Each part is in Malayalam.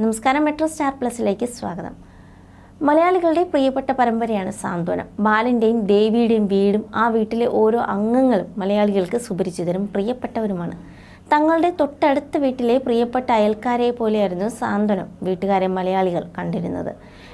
നമസ്കാരം മെട്രോ സ്റ്റാർ പ്ലസിലേക്ക് സ്വാഗതം. മലയാളികളുടെ പ്രിയപ്പെട്ട പരമ്പരയാണ് സാന്ത്വനം. ബാലന്റെയും ദേവിയുടെയും വീടും ആ വീട്ടിലെ ഓരോ അംഗങ്ങളും മലയാളികൾക്ക് സുപരിചിതരും പ്രിയപ്പെട്ടവരുമാണ്. തങ്ങളുടെ തൊട്ടടുത്ത വീട്ടിലെ പ്രിയപ്പെട്ട അയൽക്കാരെ പോലെയായിരുന്നു സാന്ത്വനം വീട്ടുകാരെ മലയാളികൾ കണ്ടിരുന്നത്.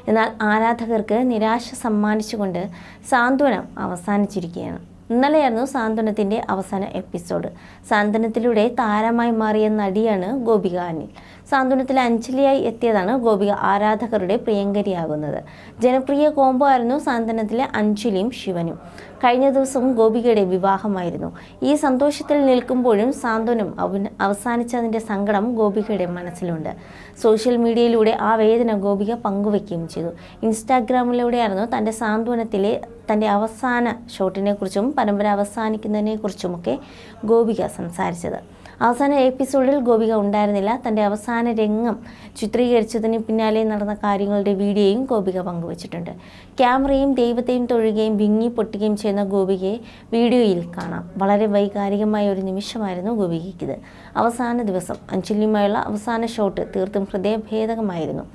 എന്നാൽ ആരാധകർക്ക് നിരാശ സമ്മാനിച്ചുകൊണ്ട് സാന്ത്വനം അവസാനിച്ചിരിക്കുകയാണ്. ഇന്നലെയായിരുന്നു സാന്ത്വനത്തിന്റെ അവസാന എപ്പിസോഡ്. സാന്ത്വനത്തിലൂടെ താരമായി മാറിയ നടിയാണ് ഗോപിക അനിൽ സാന്ത്വനത്തിലെ അഞ്ജലിയായി എത്തിയതാണ് ഗോപിക ആരാധകരുടെ പ്രിയങ്കരിയാകുന്നത്. ജനപ്രിയ കോംബോ ആയിരുന്നു സാന്ത്വനത്തിലെ അഞ്ജലിയും ശിവനും. കഴിഞ്ഞ ദിവസവും ഗോപികയുടെ വിവാഹമായിരുന്നു. ഈ സന്തോഷത്തിൽ നിൽക്കുമ്പോഴും സാന്ത്വനം അവസാനിച്ചതിന്റെ സങ്കടം ഗോപികയുടെ മനസ്സിലുണ്ട്. സോഷ്യൽ മീഡിയയിലൂടെ ആ വേദന ഗോപിക പങ്കുവയ്ക്കുകയും ചെയ്തു. ഇൻസ്റ്റാഗ്രാമിലൂടെയായിരുന്നു തന്റെ സാന്ത്വനത്തിലെ തന്റെ അവസാന ഷോട്ടിനെക്കുറിച്ചും പരമ്പര അവസാനിക്കുന്നതിനെക്കുറിച്ചുമൊക്കെ ഗോപിക സംസാരിച്ചത്. അവസാന എപ്പിസോഡിൽ ഗോപിക ഉണ്ടായിരുന്നില്ല. തന്റെ അവസാന രംഗം ചിത്രീകരിച്ചതിന് പിന്നാലെ നടന്ന കാര്യങ്ങളുടെ വീഡിയോയും ഗോപിക പങ്കുവച്ചിട്ടുണ്ട്. ക്യാമറയും ദൈവത്തെയും തൊഴുകയും വിങ്ങി പൊട്ടുകയും ചെയ്യുന്ന ഗോപികയെ വീഡിയോയിൽ കാണാം. വളരെ വൈകാരികമായ ഒരു നിമിഷമായിരുന്നു ഗോപികയ്ക്കിത്. അവസാന ദിവസം അഞ്ജലിയുമായുള്ള അവസാന ഷോട്ട് തീർത്തും ഹൃദയഭേദകമായിരുന്നു.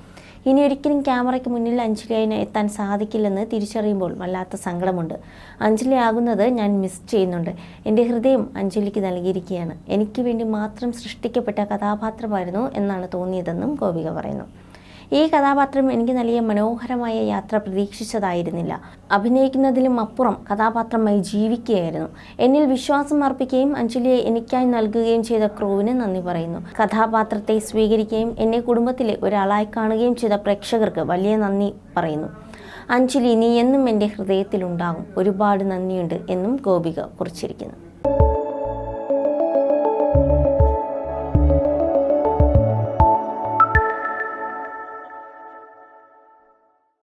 ഇനി ഒരിക്കലും ക്യാമറയ്ക്ക് മുന്നിൽ അഞ്ജലിയായി എത്താൻ സാധിക്കില്ലെന്ന് തിരിച്ചറിയുമ്പോൾ വല്ലാത്ത സങ്കടമുണ്ട്. അഞ്ജലി ആകുന്നത് ഞാൻ മിസ് ചെയ്യുന്നുണ്ട്. എന്റെ ഹൃദയം അഞ്ജലിക്ക് നൽകിയിരിക്കുകയാണ്. എനിക്ക് വേണ്ടി മാത്രം സൃഷ്ടിക്കപ്പെട്ട കഥാപാത്രമായിരുന്നു എന്നാണ് തോന്നിയതെന്നും ഗോപിക പറയുന്നു. ഈ കഥാപാത്രം എനിക്ക് നൽകിയ മനോഹരമായ യാത്ര പ്രതീക്ഷിച്ചതായിരുന്നില്ല. അഭിനയിക്കുന്നതിലും അപ്പുറം കഥാപാത്രമായി ജീവിക്കുകയായിരുന്നു. എന്നിൽ വിശ്വാസം അർപ്പിക്കുകയും അഞ്ജലിയെ എനിക്കായി നൽകുകയും ചെയ്ത ക്രൂവിന് നന്ദി പറയുന്നു. കഥാപാത്രത്തെ സ്വീകരിക്കുകയും എന്നെ കുടുംബത്തിലെ ഒരാളായി കാണുകയും ചെയ്ത പ്രേക്ഷകർക്ക് വലിയ നന്ദി പറയുന്നു. അഞ്ജലി നീ എന്നും എന്റെ ഹൃദയത്തിലുണ്ടാകും. ഒരുപാട് നന്ദിയുണ്ട് എന്നും ഗോപിക കുറിച്ചിരിക്കുന്നു.